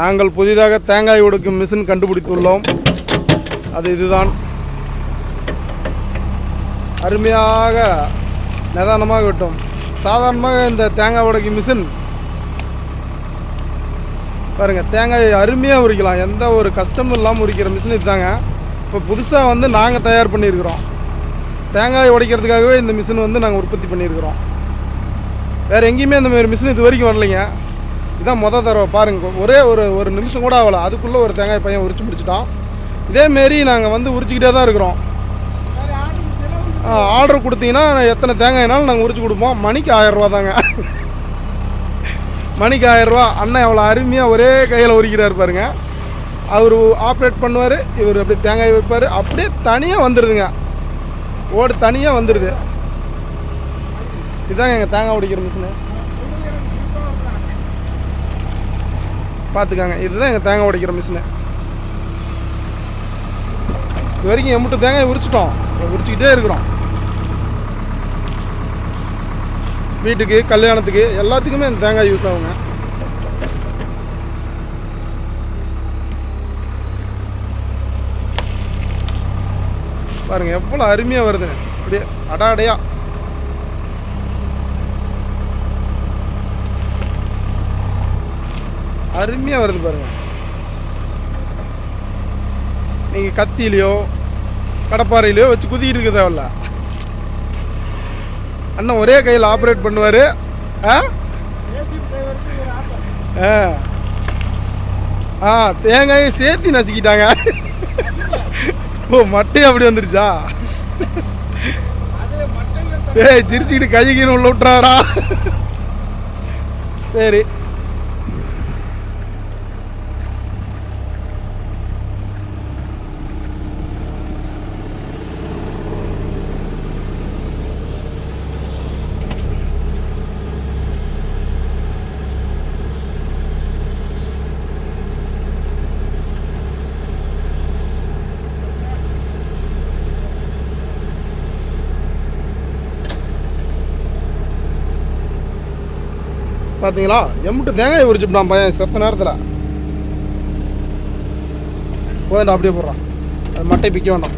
நாங்கள் புதிதாக தேங்காய் உடைக்கும் மிஷின் கண்டுபிடித்துள்ளோம். அது இதுதான். அருமையாக நிதானமாக விட்டோம் சாதாரணமாக இந்த தேங்காய் உடைக்கும் மிஷின். பாருங்கள் தேங்காய் அருமையாக உரிக்கலாம். எந்த ஒரு கஷ்டமும் இல்லாமல் உரிக்கிற மிஷின் இதுதாங்க. இப்போ புதுசாக வந்து நாங்கள் தயார் பண்ணியிருக்கிறோம். தேங்காய் உடைக்கிறதுக்காகவே இந்த மிஷின் வந்து நாங்கள் உற்பத்தி பண்ணியிருக்கிறோம். வேறு எங்கேயுமே இந்த மாதிரி மிஷின் இது வரைக்கும் வரலைங்க. இதான் மொதல் தடவை பாருங்க. ஒரே ஒரு ஒரு நிமிஷம் கூட ஆகலை. அதுக்குள்ளே ஒரு தேங்காய் பையன் உரிச்சு முடிச்சிட்டான். இதேமாரி நாங்கள் வந்து உரிச்சிக்கிட்டே தான் இருக்கிறோம். ஆர்டர் கொடுத்தீங்கன்னா எத்தனை தேங்காய்னாலும் நாங்கள் உரிச்சு கொடுப்போம். மணிக்கு ஆயிரரூவா தாங்க. மணிக்கு ஆயிரரூவா அண்ணன் எவ்வளோ அருமையாக ஒரே கையில் உரிக்கிறார் பாருங்க. அவர் ஆப்ரேட் பண்ணுவார். இவர் அப்படியே தேங்காய் வைப்பார். அப்படியே தனியாக வந்துடுதுங்க ஓடு தனியாக வந்துடுது இதாங்க எங்கள் தேங்காய் உடைக்கிற மிஷினு பார்த்துக்காங்க. இதுதான் எங்கள் தேங்காய் உடைக்கிற மிஷினு இது வரைக்கும் எம்பிட்டு தேங்காய் உரிச்சிட்டோம். உரிச்சிக்கிட்டே இருக்கிறோம். வீட்டுக்கு கல்யாணத்துக்கு எல்லாத்துக்குமே இந்த தேங்காய் யூஸ் ஆகுங்க. பாருங்க எவ்வளோ அருமையாக வருதுங்க. அப்படியே அடாடையாக அருமையாக வருது பாருங்க. நீங்கள் கத்திலையோ கடப்பாறையிலையோ வச்சு குதிக்கிட்டு இருக்க தேவையில்ல. அண்ணன் ஒரே கையில் ஆப்ரேட் பண்ணுவார். ஆ? ஆ. ஆ தேங்காயை சேர்த்து நசுக்கிட்டாங்க. ஓ மட்டை அப்படி வந்துருச்சா? ஏய் சிரிச்சுக்கிட்டு கைகின்னு உள்ள விட்டுறாரா? சரி. பார்த்தீங்களா எம்பிட்டு தேங்காய் உரிச்சுட்டான் பையன் செத்த நேரத்தில். போயிடா அப்படியே போடுறான் அது மட்டை பிக்க வேண்டாம்.